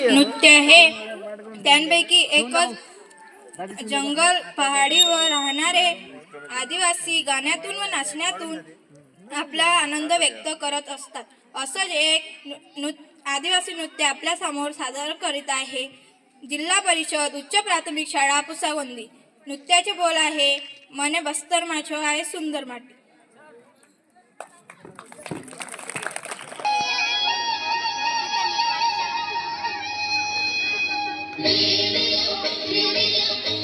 नृत्य हे त्यांपैकी एकच जंगल पहाडीवर राहणारे आदिवासी गाण्यातून व नाचण्यातून आपला आनंद व्यक्त करत असतात. असंच एक नृ- आदिवासी नृत्य आपल्यासमोर सादर करीत आहे. जिल्हा परिषद उच्च प्राथमिक शाळा पुसावंदी. नृत्याचे बोल आहे मने बस्तर माझो आहे सुंदर माटी. Leave it open, leave it open.